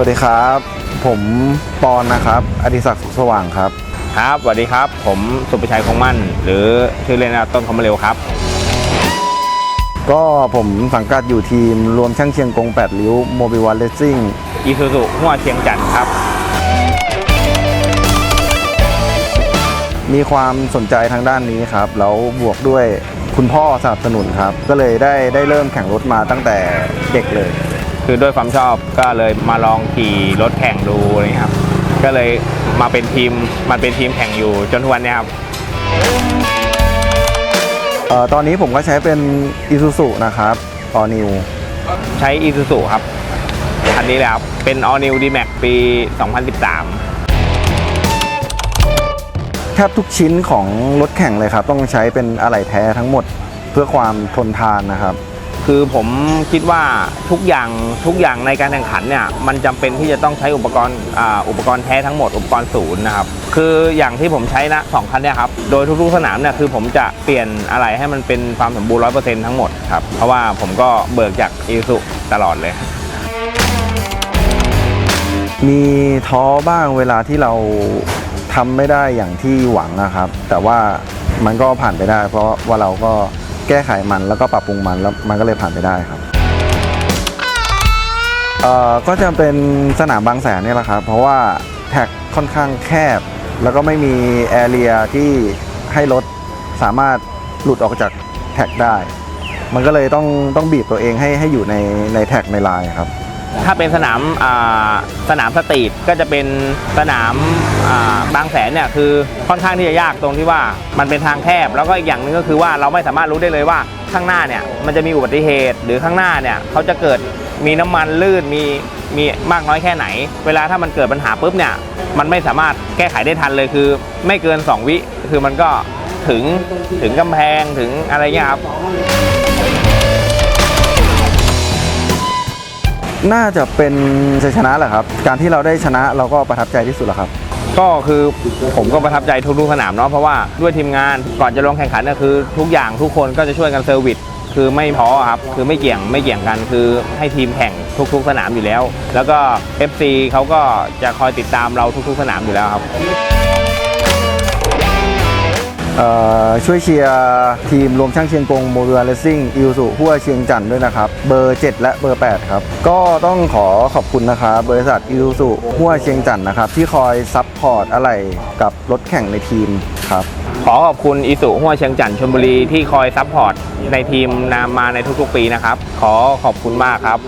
วัสดีครับ ผมปอนนะครับอดิศักดิ์สุขสว่างครับครับสวัสดีครับ ผมสุประชัยคงมั่น หรือชื่อเล่นว่าต้นคอมเร็วครับ ก็ผมสังกัดอยู่ทีมรวมช่างเชียงกง 8 ริ้วโมบิวันเลสซิ่งอีซูซุหัวเชียงจันทร์ครับ มีความสนใจทางด้านนี้ครับ แล้วบวกด้วยคุณพ่อสนับสนุนครับ ก็เลยได้ได้เริ่มแข่งรถมาตั้งแต่เด็กเลย คือด้วยความชอบก็เลยมาลองขี่รถแข่งดูอะไรเงี้ยครับ ก็เลยมาเป็นทีมมาเป็นทีมแข่งอยู่จนทุกวันเนี้ยครับเอ่อตอนนี้ผมก็ใช้เป็นอีซูซุนะครับออนิวใช้อีซูซุครับคันนี้เลยครับ เป็น All New D-Max ปี 2013 แทบทุกชิ้นของรถแข่งเลยครับ ต้องใช้เป็นอะไหล่แท้ทั้งหมดเพื่อความทนทานนะครับ คือผมคิดว่าทุกอย่างทุกอย่างในการแข่งขันเนี่ยมันจำเป็นที่จะต้องใช้อุปกรณ์อ,อุปกรณ์แท้ทั้งหมดอุปกรณ์ศูนย์นะครับคืออย่างที่ผมใช้นะสองคันเนี่ยครับโดยทุกๆสนามเนี่ยคือผมจะเปลี่ยนอะไรให้มันเป็นความสมบูรณ์ร้อยเปอร์เซ็นต์ทั้งหมดครับเพราะว่าผมก็เบิกจากอีสุตลอดเลย มีท้อบ้างเวลาที่เราทำไม่ได้อย่างที่หวังนะครับ แต่ว่ามันก็ผ่านไปได้ เพราะว่าเราก็ แก้ไขมันแล้วก็ปรับปรุงมันแล้วมันก็เลยผ่านไปได้ครับเอ่อก็จะเป็นสนามบางแสนเนี่ยแหละครับ เพราะว่าแท็กค่อนข้างแคบ แล้วก็ไม่มีแอเรียที่ให้รถสามารถหลุดออกจากแท็กได้ มันก็เลยต้องต้องบีบตัวเองให้ให้อยู่ในในแท็กในลายครับ ถ้าเป็นสนามสนามสตรีทก็จะเป็นสนามบางแสนเนี่ยคือค่อนข้างที่จะยากตรงที่ว่ามันเป็นทางแคบ แล้วก็อีกอย่างหนึงก็คือว่าเราไม่สามารถรู้ได้เลยว่าข้างหน้าเนี่ยมันจะมีอุบัติเหตุ หรือข้างหน้าเนี่ยเขาจะเกิดมีน้ำมันลื่นมีมีมากน้อยแค่ไหน เวลาถ้ามันเกิดปัญหาปุ๊บเนี่ยมันไม่สามารถแก้ไขได้ทันเลยคือ ไม่เกิน 2 วิคือมันก็ถึงถึงกำแพงถึงอะไรเงี้ยครับ น่าจะเป็นชัยชนะแหละครับ การที่เราได้ชนะเราก็ประทับใจที่สุดแล้วครับ ก็คือผมก็ประทับใจทุกๆสนามเนาะเพราะว่าด้วยทีมงานก่อนจะลงแข่งขันเนี่ยคือ ทุกอย่างทุกคนก็จะช่วยกันเซอร์วิสคือไม่ท้อครับคือไม่เกี่ยงไม่เกี่ยงกันคือให้ทีมแข่งทุกๆสนามอยู่แล้ว แล้วก็ FC เขาก็จะคอยติดตามเราทุกๆสนามอยู่แล้วครับ ช่วยเชียร์ทีมรวมช่างเชียงกงโมบิลเลสซิ่งอิวสุหัวเชียงจันทร์ด้วยนะครับ เบอร์ 7 และเบอร์ 8 ครับ ก็ต้องขอขอบคุณนะครับบริษัทอิวสุหัวเชียงจันทร์นะครับ ที่คอยซัพพอร์ตอะไรกับรถแข่งในทีมครับ ขอขอบคุณอิสุหัวเชียงจันทร์ชลบุรีที่คอยซัพพอร์ตในทีมนามาในทุกๆปีนะครับ ขอขอบคุณมากครับ